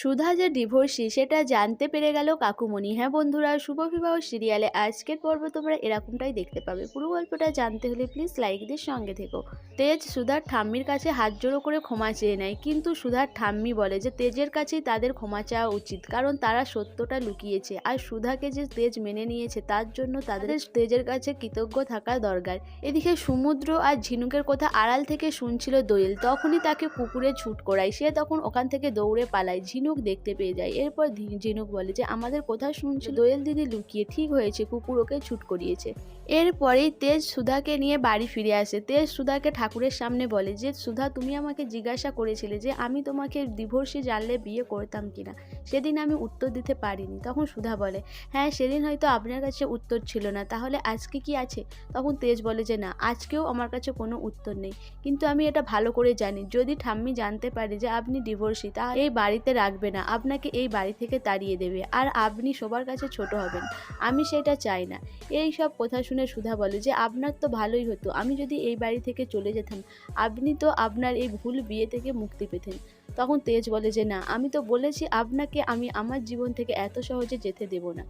সুধা যে ডিভোর্সি সেটা জানতে পেরে গেল কাকুমণি। হ্যাঁ বন্ধুরা, শুভ বিবাহ সিরিয়ালে আজকের পর্ব তোমরা এরকমটাই দেখতে পাবে। পুরো গল্পটা জানতে হলে প্লিজ লাইকদের সঙ্গে থেকো। তেজ সুধার ঠাম্মির কাছে হাত জোড়ো করে ক্ষমা চেয়ে নেয়, কিন্তু সুধার ঠাম্মি বলে যে তেজের কাছেই তাদের ক্ষমা চাওয়া উচিত, কারণ তারা সত্যটা লুকিয়েছে। আর সুধাকে যে তেজ মেনে নিয়েছে, তার জন্য তাদের তেজের কাছে কৃতজ্ঞ থাকা দরকার। এদিকে সমুদ্র আর ঝিনুকের কথা আড়াল থেকে শুনছিল দোয়েল, তখনই তাকে কুকুরে ছুট করায়। সে তখন ওখান থেকে দৌড়ে পালায়। ঝিনুক দেখতে পেয়ে যায়। এরপর ঝিনুক বলে যে, আমাদের কোথায় শুনছিল দোয়েল দিদি লুকিয়ে ঠিক হয়েছে কুকুর ওকে ছুট করিয়েছে। এরপরেই তেজ সুধাকে নিয়ে বাড়ি ফিরে আসে। তেজ সুধাকে ঠাকুরের সামনে বলে যে, সুধা, তুমি আমাকে জিজ্ঞাসা করেছিলে যে, আমি তোমাকে ডিভোর্সে জানলে বিয়ে করতাম কিনা? সেদিন আমি উত্তর দিতে পারিনি। তখন সুধা বলে হ্যাঁ সেদিন হয়তো আপনার কাছে উত্তর ছিল না। তাহলে আজকে কি আছে? তখন তেজ বলে যে, না, আজকেও আমার কাছে কোনো উত্তর নেই। কিন্তু আমি এটা ভালো করে জানি। যদি ঠাম্মি জানতে পারে যে, আপনি ডিভোর্সি তা এই বাড়িতে রাখবে না, আপনাকে এই বাড়ি থেকে তাড়িয়ে দেবে, আর আপনি সবার কাছে ছোট হবেন। আমি সেটা চাই না। এই সব কথা শুনে সুধা বলে যে, আপনার তো ভালোই হতো, আমি যদি এই বাড়ি থেকে চলে যেতাম, আপনি তো আপনার এই ভুল বিয়ে থেকে মুক্তি পেতেন। তখন তেজ বলে যে, না, আমি তো বলেছি আপনাকে আমি আমার জীবন থেকে এত সহজে যেতে দেব না।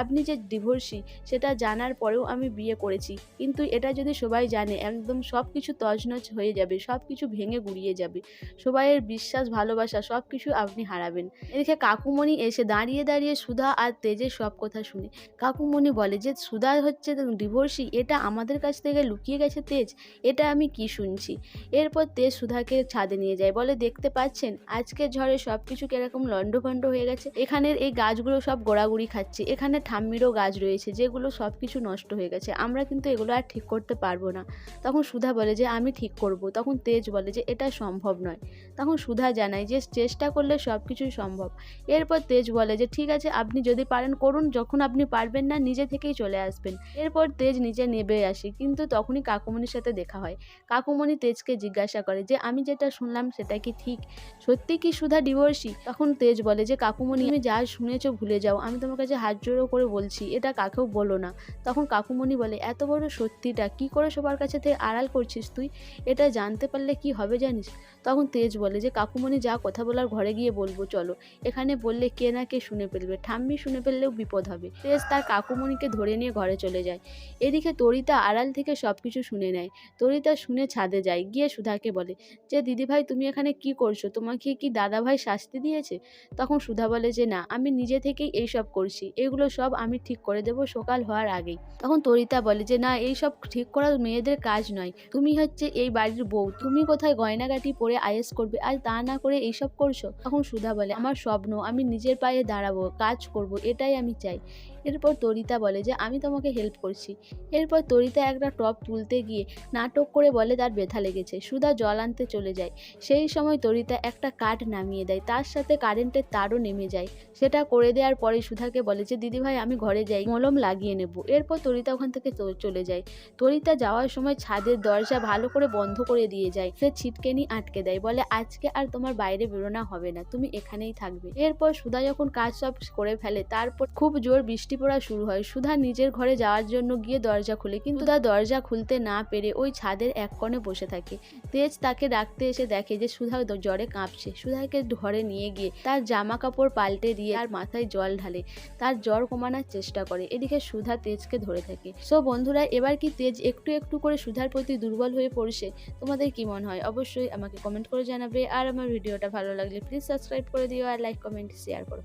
আপনি যে ডিভোর্সি, সেটা জানার পরেও আমি বিয়ে করেছি, কিন্তু এটা যদি সবাই জানে, একদম সব কিছু তছনছ হয়ে যাবে সব কিছু ভেঙে গুড়িয়ে যাবে। সবাইয়ের বিশ্বাস, ভালোবাসা সব কিছু আপনি হারাবেন। এদিকে কাকুমণি এসে দাঁড়িয়ে দাঁড়িয়ে সুধা আর তেজের সব কথা শুনে। কাকুমণি বলে যে, সুধা হচ্ছে ডিভোর্সি এটা আমাদের কাছ থেকে লুকিয়ে গেছে তেজ, এটা আমি কি শুনছি? এরপর তেজ সুধাকে ছাদে নিয়ে যায়। বলে, দেখতে পাচ্ছেন আজকের ঝড়ে সব কিছু কীরকম লণ্ডভণ্ড হয়ে গেছে। এখানের এই গাছগুলো সব গোড়াগুড়ি খাচ্ছে। এখানে ঠাম্মিরও গাছ রয়েছে, যেগুলো সব কিছু নষ্ট হয়ে গেছে। আমরা কিন্তু এগুলো আর ঠিক করতে পারব না। তখন সুধা বলে যে, আমি ঠিক করব। তখন তেজ বলে যে, এটা সম্ভব নয়। তখন সুধা জানায় যে, চেষ্টা করলে সব কিছুই সম্ভব। এরপর তেজ বলে যে, ঠিক আছে, আপনি যদি পারেন, করুন। যখন আপনি পারবেন না, নিজে থেকেই চলে আসবেন। এরপর তেজ নিচে নেবে আসে, কিন্তু তখনই কাকুমণির সাথে দেখা হয়। কাকুমণি তেজকে জিজ্ঞাসা করে যে, আমি যেটা শুনলাম, সেটা কি ঠিক? সত্যি কি সুধা ডিভোর্সি তখন তেজ বলে যে কাকুমণি আমি যা শুনেছো ভুলে যাও। আমি তোমার কাছে হাত জোড়ো করে বলছি, এটা কাকেও বলো না। তখন কাকুমণি বলে, এত বড় সত্যিটা, কি করে সবার কাছে থেকে আড়াল করছিস তুই? এটা জানতে পারলে কি হবে জানিস? তখন তেজ বলে যে কাকুমণি যা কথা বলার ঘরে গিয়ে বলব চলো। এখানে বললে কে না কে শুনে ফেলবে, ঠাম্মি শুনে ফেললেও বিপদ হবে। তেজ তার কাকুমণিকে ধরে নিয়ে ঘরে চলে যায়। এদিকে তরিতা আড়াল থেকে সব কিছু শুনে নেয়। তরিতা শুনে ছাদে যায়, গিয়ে সুধাকে বলে, যে দিদিভাই, তুমি এখানে কি করছ? তোমাকে কি দাদাভাই শাস্তি দিয়েছে? তখন সুধা বলে যে, না, আমি নিজে থেকেই এইসব করছি। এগুলো সব আমি ঠিক করে দেবো সকাল হওয়ার আগেই। তখন তরিতা বলে যে, না এইসব ঠিক করা মেয়েদের কাজ নয়। তুমি হচ্ছে এই বাড়ির বউ। তুমি কোথায় গয়নাগাটি পরে আয়েস করবে? আর তা না করে এইসব করছ? তখন সুধা বলে, আমার স্বপ্ন, আমি নিজের পায়ে দাঁড়াবো, কাজ করব, এটাই আমি চাই। এরপর তরিতা বলে যে, আমি তোমাকে হেল্প করছি। এরপর তরিতা একটা টপ তুলতে গিয়ে নাটক করে বলে, তার ব্যথা লেগেছে সুধা জল আনতে চলে যায়। সেই সময় তরিতা একটা কাঠ নামিয়ে দেয়, তার সাথে কারেন্টের তারও নেমে যায়। সেটা করে দেওয়ার পরে সুধাকে বলে যে, দিদিভাই, আমি ঘরে যাই, মলম লাগিয়ে নেব। এরপর তরিতা ওখান থেকে চলে যায়। তরিতা যাওয়ার সময় ছাদের দরজা ভালো করে বন্ধ করে দিয়ে যায়। সে ছিটকেনি আটকে দেয়, বলে, আজকে আর তোমার বাইরে বেরোনো হবে না, তুমি এখানেই থাকবে। এরপর সুধা যখন কাজ সব করে ফেলে, তারপর খুব জোর বৃষ্টি পড়া শুরু হয়। সুধা নিজের ঘরে যাওয়ার জন্য গিয়ে দরজা খুলে, কিন্তু তার দরজা খুলতে না পেরে ওই ছাদের এক কোণে বসে থাকে। তেজ তাকে ডাকতে এসে দেখে যে সুধা জ্বরে কাঁপছে। সুধাকে ঘরে নিয়ে গিয়ে তার জামা কাপড় পাল্টে দিয়ে আর মাথায় জল ঢালে। তার জ্বর কমানোর চেষ্টা করে। এদিকে সুধা তেজকে ধরে থাকে। সো বন্ধুরা, এবার কি তেজ একটু একটু করে সুধার প্রতি দুর্বল হয়ে পড়ছে? তোমাদের কি মনে হয়? অবশ্যই আমাকে কমেন্ট করে জানাবে। আর আমার ভিডিওটা ভালো লাগলে প্লিজ সাবস্ক্রাইব করে দিও আর লাইক কমেন্ট শেয়ার করো